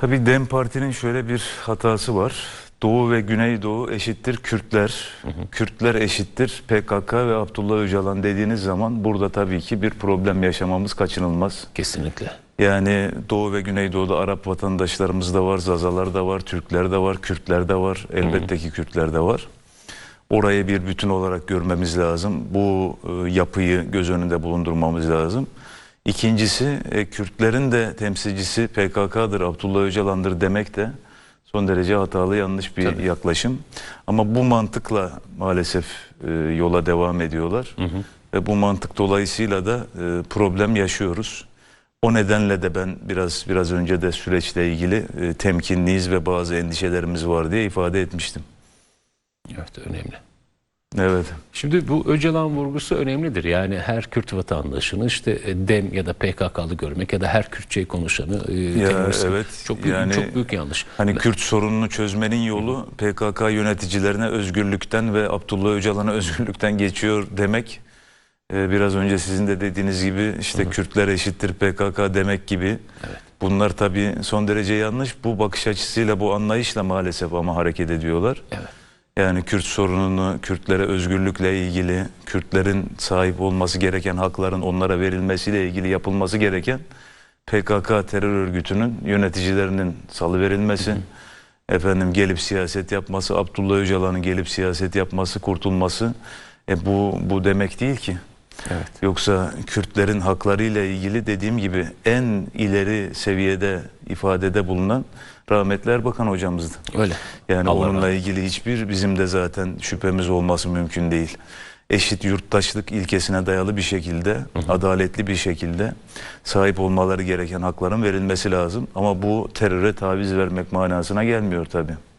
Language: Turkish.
Tabii DEM Parti'nin şöyle bir hatası var. Doğu ve Güneydoğu eşittir Kürtler. Kürtler eşittir PKK ve Abdullah Öcalan dediğiniz zaman burada tabii ki bir problem yaşamamız kaçınılmaz. Kesinlikle. Yani Doğu ve Güneydoğu'da Arap vatandaşlarımız da var, Zazalar da var, Türkler de var, Kürtler de var, elbette ki Kürtler de var. Orayı bir bütün olarak görmemiz lazım. Bu e, yapıyı göz önünde bulundurmamız lazım. İkincisi e, Kürtlerin de temsilcisi PKK'dır, Abdullah Öcalan'dır demek de son derece hatalı yanlış bir Tabii. yaklaşım. Ama bu mantıkla maalesef e, yola devam ediyorlar. Ve bu mantık dolayısıyla da e, problem yaşıyoruz. O nedenle de ben biraz biraz önce de süreçle ilgili e, temkinliyiz ve bazı endişelerimiz var diye ifade etmiştim. Evet önemli. Evet. Şimdi bu Öcalan vurgusu önemlidir. Yani her Kürt vatandaşını işte DEM ya da PKK'lı görmek ya da her Kürtçeyi konuşanı e, Ya, terörist- evet. çok büyük, Yani- çok büyük yanlış. Hani Kürt sorununu çözmenin yolu PKK yöneticilerine özgürlükten ve Abdullah Öcalan'a özgürlükten geçiyor demek e, biraz önce sizin de dediğiniz gibi işte Kürtler eşittir PKK demek gibi. Bunlar tabii son derece yanlış. Bu bakış açısıyla bu anlayışla maalesef ama hareket ediyorlar. Evet. Yani Kürt sorununu, Kürtlere özgürlükle ilgili, Kürtlerin sahip olması gereken hakların onlara verilmesiyle ilgili yapılması gereken PKK terör örgütünün yöneticilerinin salıverilmesi, efendim gelip siyaset yapması, Abdullah Öcalan'ın gelip siyaset yapması, kurtulması e bu bu demek değil ki. Evet. Yoksa Kürtlerin haklarıyla ilgili dediğim gibi en ileri seviyede ifadede bulunan rahmetli Erbakan hocamızdı. Öyle. Yani Allah onunla rahmet ilgili hiçbir bizim de zaten şüphemiz olması mümkün değil. Eşit yurttaşlık ilkesine dayalı bir şekilde, adaletli bir şekilde sahip olmaları gereken hakların verilmesi lazım. Ama bu teröre taviz vermek manasına gelmiyor tabii.